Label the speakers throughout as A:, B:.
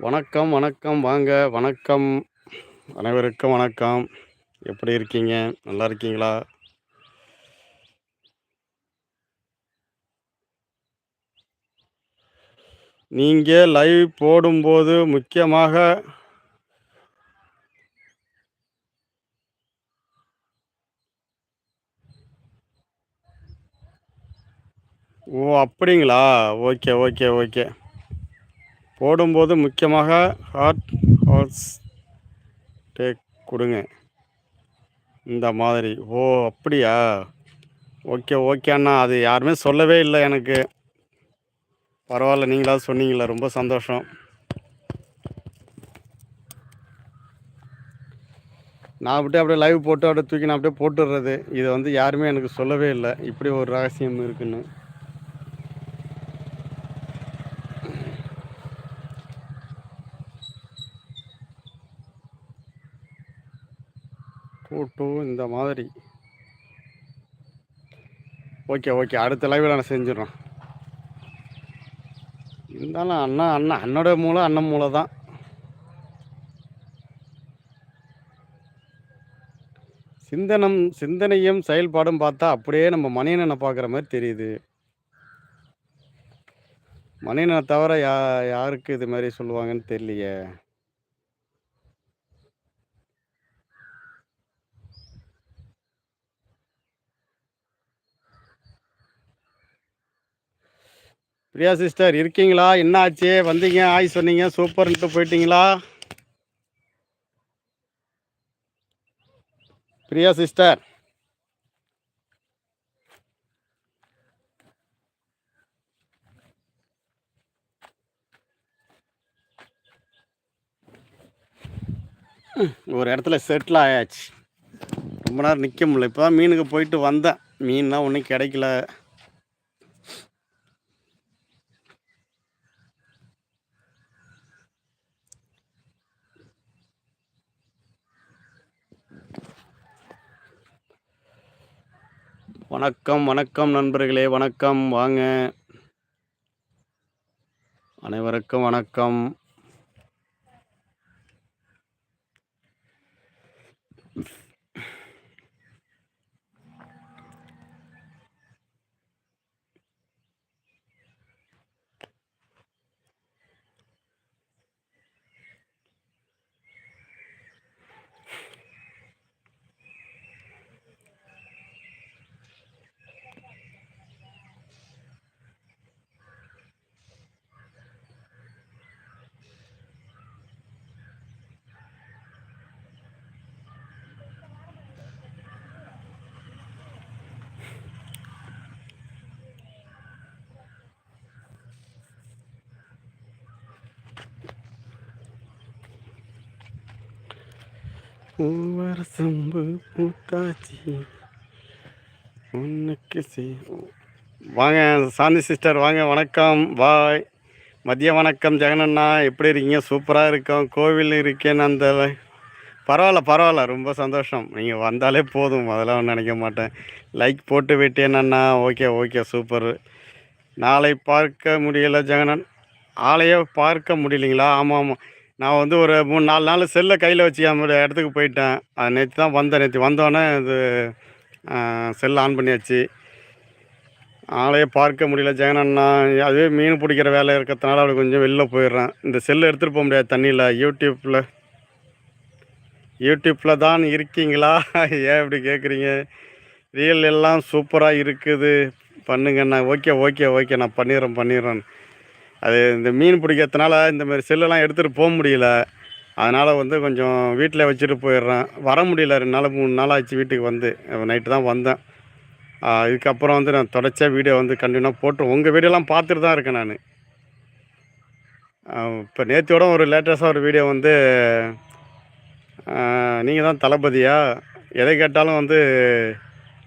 A: வணக்கம் வணக்கம் வாங்க வணக்கம். அனைவருக்கும் வணக்கம். எப்படி இருக்கீங்க? நல்லா இருக்கீங்களா? நீங்கள் லைவ் போடும்போது முக்கியமாக ஓ அப்படிங்களா? Okay okay okay. போடும்போது முக்கியமாக ஹார்ட் ஹார்ஸ் டேக் கொடுங்க. இந்த மாதிரி. ஓ அப்படியா? ஓகே ஓகே அண்ணா. அது யாருமே சொல்லவே இல்லை எனக்கு. பரவாயில்ல நீங்களாவது சொன்னீங்களே ரொம்ப சந்தோஷம். நான் அப்படியே அப்படியே லைவ் போட்டு அப்படியே தூக்கி நான் அப்படியே போட்டுடுறது. இதை வந்து யாருமே எனக்கு சொல்லவே இல்லை. இப்படி ஒரு ரகசியம் இருக்குன்னு. ஃபோட்டோ இந்த மாதிரி. Okay okay. அடுத்த லைவில் நான் செஞ்சிடறோம் இருந்தாலும் அண்ணா அண்ணா அண்ணோட மூளை அண்ணன் மூளை தான். சிந்தனம் சிந்தனையும் செயல்பாடும் பார்த்தா அப்படியே நம்ம மணியனனை பார்க்குற மாதிரி தெரியுது. மணியனை தவிர யா யாருக்கு இது மாதிரி சொல்லுவாங்கன்னு தெரியலையே. பிரியா சிஸ்டர் இருக்கீங்களா? என்ன ஆச்சு வந்தீங்க ஆய் சொன்னீங்க சூப்பர்ன்ட்டு போயிட்டீங்களா? பிரியா சிஸ்டர். ஒரு இடத்துல செட்டில் ஆயாச்சு. ரொம்ப நேரம் நிற்க முடியல. இப்போ தான் மீனுக்கு போயிட்டு வந்தேன். மீன்லாம் ஒன்றும் கிடைக்கல. வணக்கம் வணக்கம் நண்பர்களே வணக்கம். வாங்க. அனைவருக்கும் வணக்கம். பூவர சம்பு பூத்தாச்சி. உனக்கு சி வாங்க சாந்தி சிஸ்டர் வாங்க வணக்கம். பாய். மதிய வணக்கம் ஜெகனண்ணா எப்படி இருக்கீங்க? சூப்பராக இருக்கோம். கோவில் இருக்கேன்னு அந்த பரவாயில்ல பரவாயில்ல. ரொம்ப சந்தோஷம். நீங்கள் வந்தாலே போதும். அதெல்லாம் நினைக்க மாட்டேன். லைக் போட்டு விட்டேனண்ணா ஓகே ஓகே சூப்பர். நாளை பார்க்க முடியலை ஜெகனன் ஆளையே பார்க்க முடியலைங்களா? ஆமாம் ஆமாம் நான் வந்து ஒரு மூணு நாலு நாள் செல்லை கையில் வச்சு என்னோடய இடத்துக்கு போயிட்டேன். அது நேற்று தான் வந்தேன். நேற்று வந்தோடனே இது செல் ஆன் பண்ணியாச்சு. ஆளையே பார்க்க முடியல. ஜெகனண்ணா அதுவே மீன் பிடிக்கிற வேலை இருக்கிறதுனால அப்படி கொஞ்சம் வெளில போயிடுறேன். இந்த செல்லு எடுத்துகிட்டு போக முடியாது தண்ணியில். யூடியூப்பில் யூடியூப்பில் தான் இருக்கீங்களா? ஏன் இப்படி கேட்குறீங்க ரீல் எல்லாம் சூப்பராக இருக்குது. பண்ணுங்கண்ணா ஓகே ஓகே ஓகே. நான் பண்ணிடுறேன் பண்ணிடுறேன். அது இந்த மீன் பிடிக்கிறதுனால இந்த மாதிரி செல்லெல்லாம் எடுத்துகிட்டு போக முடியல. அதனால் வந்து கொஞ்சம் வீட்டில் வச்சுட்டு போயிடுறேன். வர முடியல ரெண்டு நாள் மூணு நாள் ஆச்சு வீட்டுக்கு வந்து. நைட்டு தான் வந்தேன். இதுக்கப்புறம் வந்து நான் தொடர்ச்சியாக வீடியோ வந்து கண்டினியூவாக போட்டு உங்கள் வீடியோலாம் பார்த்துட்டு தான் இருக்கேன் நான். இப்போ நேற்றோட ஒரு லேட்டஸ்ட்டாக ஒரு வீடியோ வந்து நீங்கள் தான் தளபதியா? எதை கேட்டாலும் வந்து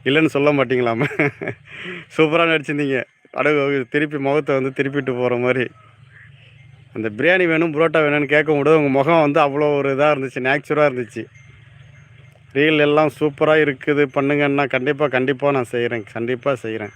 A: இல்லைன்னு சொல்ல மாட்டிங்களாமே. சூப்பராக நடிச்சிருந்தீங்க. அடகு திருப்பி முகத்தை வந்து திருப்பிட்டு போகிற மாதிரி. அந்த பிரியாணி வேணும் புரோட்டா வேணும்னு கேட்க முடியாது உங்கள் முகம் வந்து அவ்வளோ ஒரு இதாக இருந்துச்சு நேச்சுராக இருந்துச்சு. ரீல் எல்லாம் சூப்பராக இருக்குது பண்ணுங்கன்னா கண்டிப்பாக கண்டிப்பாக நான் செய்கிறேன் கண்டிப்பாக செய்கிறேன்